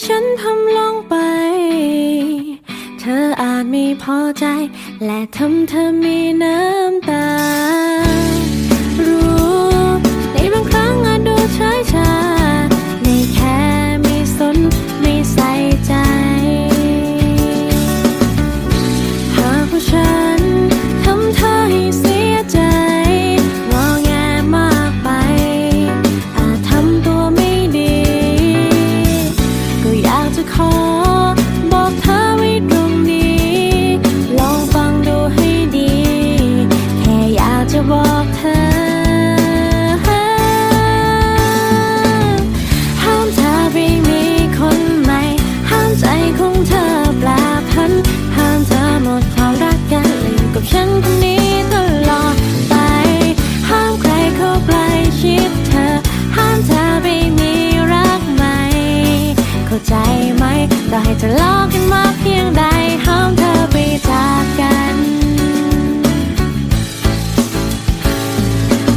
่ฉันทำลงไป เธออาจไม่พอใจ และทำเธอมีน้ำตา ต่อให้ทะลาะกันมาเพียงใดห้ามเธอไปจากกัน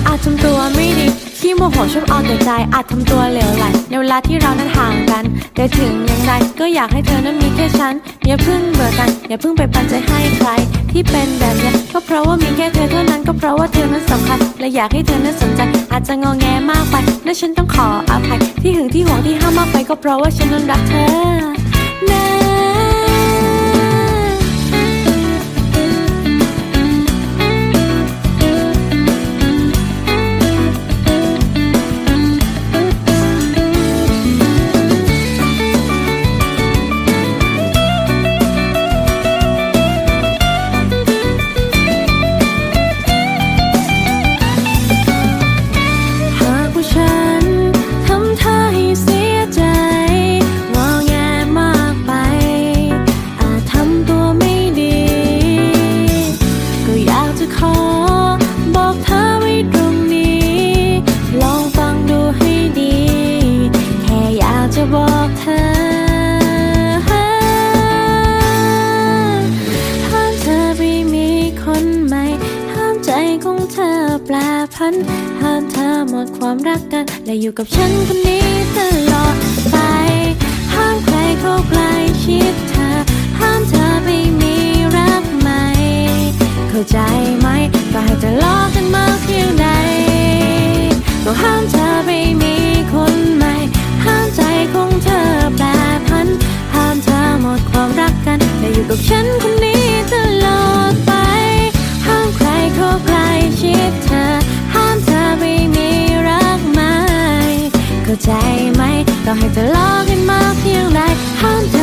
อาจทำตัวไม่ดีขี้โมโหชอบเอาแต่ใจ อาจทำตัวเหลวไหลในเวลาที่เรานั้นห่างกัน แต่ถึงอย่างไรก็อยากให้เธอนั้นมีแค่ฉันอย่าเพิ่งเบื่อกัน อย่าเพิ่งไปปันใจให้ใคร ที่เป็นแบบนี้ก็เพราะว่ามีแค่เธอเท่านั้นก็เพราะว่าเธอนั้นสำคัญและอยากให้เธอนั้นสนใจ อาจจะงอแงมากไปและฉันต้องขออภัยที่หึงที่หวงที่ห้ามมากไปก็เพราะว่าฉันนั้นรักเธอ พัน ห้ามเธอหมดความรักกัน และอยู่กับฉันคนนี้ตลอดไป ห้ามใครเข้าใกล้ชิดเธอ ห้ามเธอไปมีรักใหม่ เข้าใจ เข้าใจไหมต่อให้ทะเลาะกันมาเพียงใดห้ามเธอ